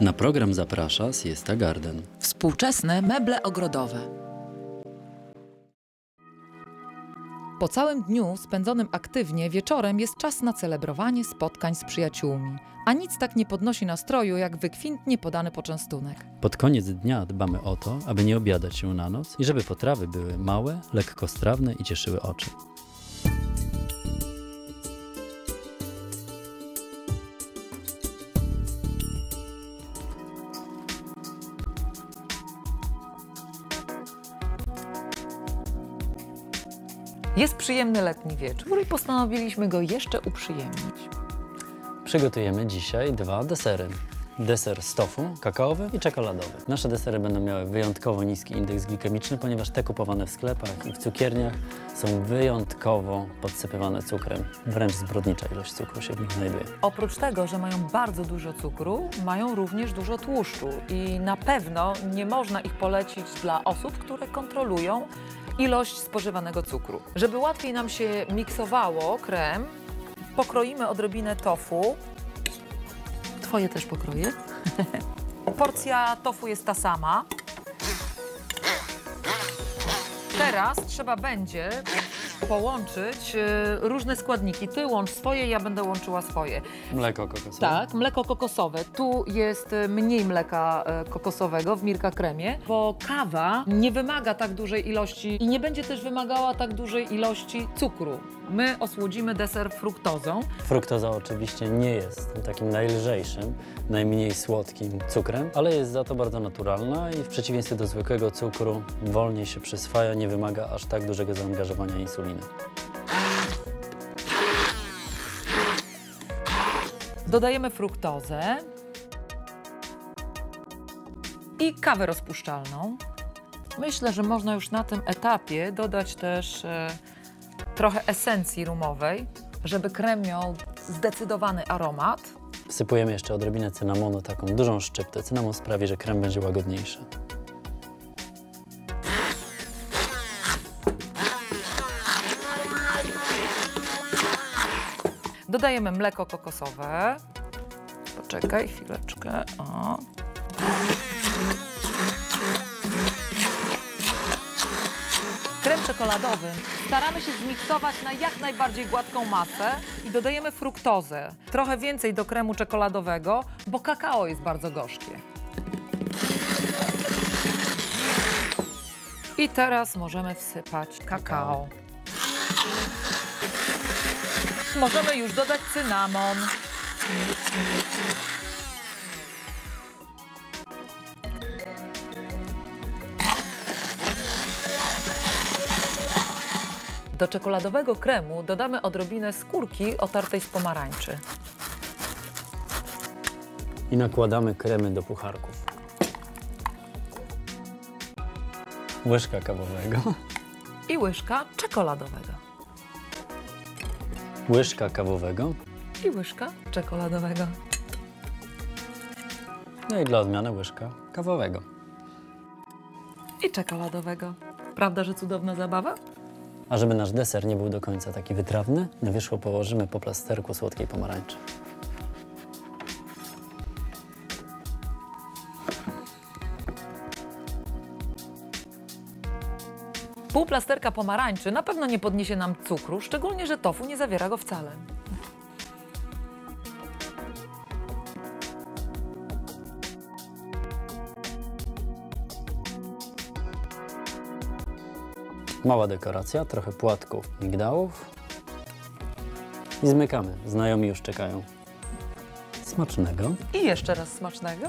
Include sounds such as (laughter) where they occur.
Na program zaprasza Siesta Garden. Współczesne meble ogrodowe. Po całym dniu spędzonym aktywnie wieczorem jest czas na celebrowanie spotkań z przyjaciółmi. A nic tak nie podnosi nastroju jak wykwintnie podany poczęstunek. Pod koniec dnia dbamy o to, aby nie obiadać się na noc i żeby potrawy były małe, lekkostrawne i cieszyły oczy. Jest przyjemny letni wieczór i postanowiliśmy go jeszcze uprzyjemnić. Przygotujemy dzisiaj dwa desery. Deser z tofu, kakaowy i czekoladowy. Nasze desery będą miały wyjątkowo niski indeks glikemiczny, ponieważ te kupowane w sklepach i w cukierniach są wyjątkowo podsypywane cukrem. Wręcz zbrodnicza ilość cukru się w nich znajduje. Oprócz tego, że mają bardzo dużo cukru, mają również dużo tłuszczu i na pewno nie można ich polecić dla osób, które kontrolują ilość spożywanego cukru. Żeby łatwiej nam się miksowało krem, pokroimy odrobinę tofu. Twoje też pokroję. (laughs) Porcja tofu jest ta sama. Teraz trzeba będzie połączyć e, różne składniki. Ty łącz swoje, ja będę łączyła swoje. Mleko kokosowe. Tak, mleko kokosowe. Tu jest e, mniej mleka e, kokosowego w Mirka Kremie, bo kawa nie wymaga tak dużej ilości i nie będzie też wymagała tak dużej ilości cukru. My osłodzimy deser fruktozą. Fruktoza oczywiście nie jest takim najlżejszym, najmniej słodkim cukrem, ale jest za to bardzo naturalna i w przeciwieństwie do zwykłego cukru wolniej się przyswaja, nie wymaga aż tak dużego zaangażowania insuliny. Dodajemy fruktozę i kawę rozpuszczalną. Myślę, że można już na tym etapie dodać też e, trochę esencji rumowej, żeby krem miał zdecydowany aromat. Wsypujemy jeszcze odrobinę cynamonu, taką dużą szczyptę. Cynamon sprawi, że krem będzie łagodniejszy. Dodajemy mleko kokosowe. Poczekaj chwileczkę. O. Krem czekoladowy staramy się zmiksować na jak najbardziej gładką masę i dodajemy fruktozę. Trochę więcej do kremu czekoladowego, bo kakao jest bardzo gorzkie. I teraz możemy wsypać kakao. Możemy już dodać cynamon. Do czekoladowego kremu dodamy odrobinę skórki otartej z pomarańczy. I nakładamy kremy do pucharków. Łyżka kawowego, I łyżka czekoladowego. Łyżka kawowego, I łyżka czekoladowego. no i dla odmiany łyżka kawowego. I czekoladowego. Prawda, że cudowna zabawa? A żeby nasz deser nie był do końca taki wytrawny, na wierzchu położymy po plasterku słodkiej pomarańczy. Pół plasterka pomarańczy na pewno nie podniesie nam cukru, szczególnie, że tofu nie zawiera go wcale. Mała dekoracja, trochę płatków migdałów i zmykamy. Znajomi już czekają. Smacznego. I jeszcze raz smacznego.